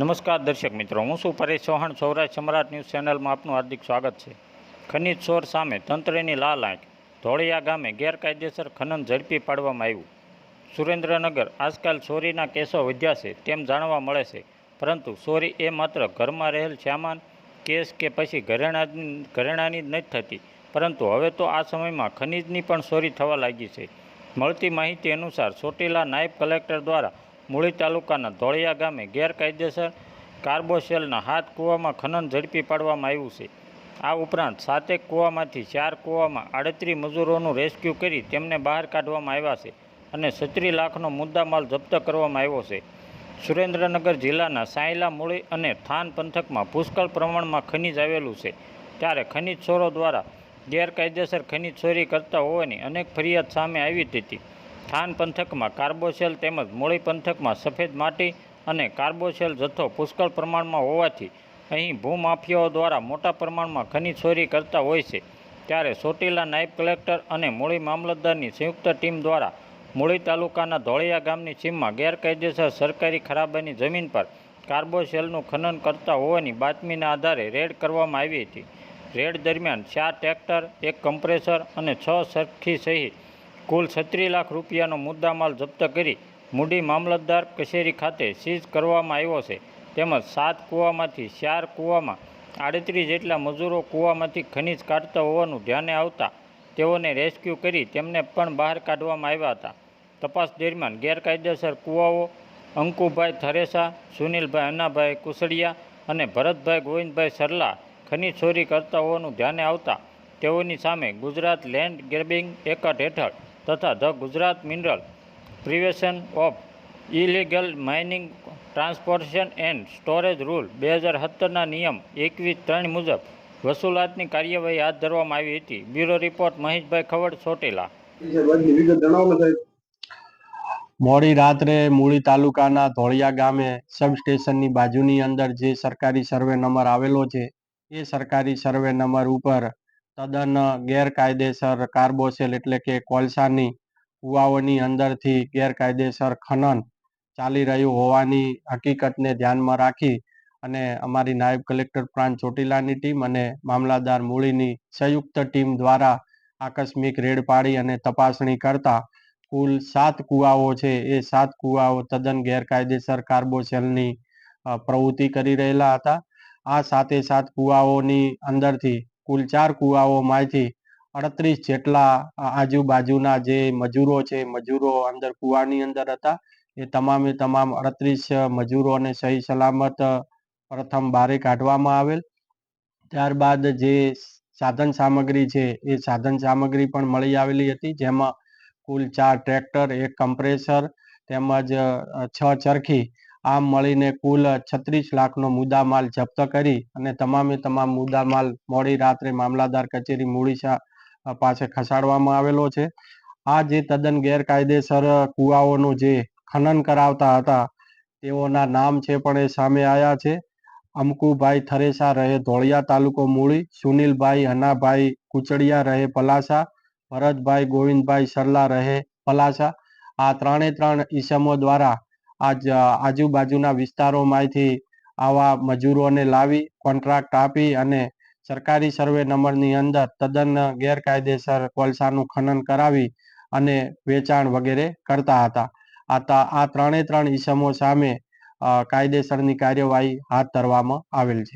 નમસ્કાર દર્શક મિત્રો, હું શું પરેશ ચૌહાણ, સૌરાષ્ટ્ર સમ્રાટ ન્યૂઝ ચેનલમાં આપનું હાર્દિક સ્વાગત છે. ખનીજ ચોર સામે તંત્રની લાલ આંખ, ધોળિયા ગામે ગેરકાયદેસર ખનન ઝડપી પાડવામાં આવ્યું. સુરેન્દ્રનગર આજકાલ ચોરીના કેસો વધ્યા છે તેમ જાણવા મળે છે, પરંતુ ચોરી એ માત્ર ઘરમાં રહેલ સામાન, કેસ કે પછી ઘરેણાની ઘરેણાની જ નથી થતી. પરંતુ હવે તો આ સમયમાં ખનીજની પણ ચોરી થવા લાગી છે. મળતી માહિતી અનુસાર ચોટીલા નાયબ કલેક્ટર દ્વારા મૂળી તાલુકાના ધોળિયા ગામે ગેરકાયદેસર કાર્બોશેલના હાથ કૂવામાં ખનન ઝડપી પાડવામાં આવ્યું છે. આ ઉપરાંત સાતેક કૂવામાંથી ચાર કૂવામાં આડત્રીસ મજૂરોનું રેસ્ક્યુ કરી તેમને બહાર કાઢવામાં આવ્યા છે અને છત્રી લાખનો મુદ્દામાલ જપ્ત કરવામાં આવ્યો છે. સુરેન્દ્રનગર જિલ્લાના સાયલા મૂળી અને થાન પંથકમાં પુષ્કળ પ્રમાણમાં ખનીજ આવેલું છે. ત્યારે ખનીજ ચોરો દ્વારા ગેરકાયદેસર ખનીજ ચોરી કરતા હોવાની અનેક ફરિયાદ સામે આવી હતી. થાન પંથકમાં કાર્બોસેલ તેમજ મૂળી પંથકમાં સફેદ માટી અને કાર્બોસેલ જથ્થો પુષ્કળ પ્રમાણમાં હોવાથી અહીં ભૂમાફિયાઓ દ્વારા મોટા પ્રમાણમાં ખનીજ ચોરી કરતા હોય છે. ત્યારે ચોટીલા નાયબ કલેક્ટર અને મૂળી મામલતદારની સંયુક્ત ટીમ દ્વારા મૂળી તાલુકાના ધોળિયા ગામની સીમમાં ગેરકાયદેસર સરકારી ખરાબાની જમીન પર કાર્બોસેલનું ખનન કરતા હોવાની બાતમીના આધારે રેડ કરવામાં આવી હતી. રેડ દરમિયાન ચાર ટ્રેક્ટર, એક કમ્પ્રેસર અને છ સરખી સહિત કુલ છત્રીસ લાખ રૂપિયાનો મુદ્દામાલ જપ્ત કરી મૂડી મામલતદાર કચેરી ખાતે સીઝ કરવામાં આવ્યો છે. તેમજ સાત કૂવામાંથી ચાર કૂવામાં આડત્રીસ જેટલા મજૂરો કૂવામાંથી ખનીજ કાઢતા હોવાનું ધ્યાને આવતા તેઓને રેસ્ક્યુ કરી તેમને પણ બહાર કાઢવામાં આવ્યા હતા. તપાસ દરમિયાન ગેરકાયદેસર કૂવાઓ અંકુભાઈ થરેસા, સુનિલભાઈ અન્નાભાઈ કુસડિયા અને ભરતભાઈ ગોવિંદભાઈ સરલા ખનીજ ચોરી કરતા હોવાનું ધ્યાને આવતા તેઓની સામે ગુજરાત લેન્ડ ગ્રેબિંગ એક્ટ હેઠળ તથા the Gujarat mineral prevention of illegal mining transportation and storage rule બે હજાર સત્તરના નિયમ એકવીસ ત્રણ મુજબ વસૂલાતની કાર્યવાહી હાથ ધરવામાં આવી હતી. Bureau report Maheshbhai Khavad, Chotila. મોડી રાત્રે મૂળી તાલુકાના ધોળિયા ગામે સબસ્ટેશનની બાજુની અંદર જે સરકારી સર્વે નંબર આવેલો છે, એ સરકારી સર્વે નંબર ઉપર તદ્દન ગેરકાયદેસર કાર્બોસેલ એટલે કે કોલસાની કુવાઓની અંદરથી ગેરકાયદેસર ખનન ચાલી રહ્યું હોવાની હકીકતને ધ્યાનમાં રાખી અને અમારી નાયબ કલેક્ટર પ્રાંત ચોટીલાની ટીમ અને મામલાદાર મૂળીની સંયુક્ત ટીમ દ્વારા આકસ્મિક રેડ પાડી અને તપાસણી કરતા કુલ સાત કુવાઓ છે. એ સાત કુવાઓ તદ્દન ગેરકાયદેસર કાર્બોસેલની પ્રવૃત્તિ કરી રહેલા હતા. આ સાતે સાત કુવાઓની અંદરથી કુલ ચાર કુવાઓમાંથી અડત્રીસ જેટલા આજુબાજુના જે મજૂરો છે, મજૂરો અંદર કુવાની અંદર હતા, એ તમામે તમામ અડત્રીસ મજૂરોને સહી સલામત પ્રથમ બારે કાઢવામાં આવેલ. ત્યારબાદ જે સાધન સામગ્રી છે, એ સાધન સામગ્રી પણ મળી આવેલી હતી, જેમાં કુલ ચાર ટ્રેક્ટર, એક કમ્પ્રેસર, તેમજ છ ચરખી આમ મળીને કુલ છત્રીસ લાખનો મુદ્દામાલ જપ્ત કરી અને તમામે તમામ મુદ્દામાલ મોડી રાત્રે મામલાદાર કચેરી મૂળીસા પાસે ખસાડવામાં આવેલો છે. આ જે તદ્દન ગેરકાયદેસર કુવાઓનું જે ખનન કરાવતા હતા, તેઓના નામ છે પણ એ સામે આવ્યા છે. અમકુભાઈ થરેસા રહે ધોળિયા તાલુકો મૂળી, સુનિલભાઈ હનાભાઈ કુચડિયા રહે પલાસા, ભરતભાઈ ગોવિંદભાઈ સરલા રહે પલાસા. આ ત્રણે ત્રણ ઈસમો દ્વારા આજ આજુબાજુના વિસ્તારોમાંથી આવા મજૂરોને લાવી કોન્ટ્રાક્ટ આપી અને સરકારી સર્વે નંબરની અંદર તદ્દન ગેરકાયદેસર કોલસાનું ખનન કરાવી અને વેચાણ વગેરે કરતા હતા. આ આ ત્રણે ત્રણ ઈસમો સામે કાયદેસરની કાર્યવાહી હાથ ધરવામાં આવેલ છે.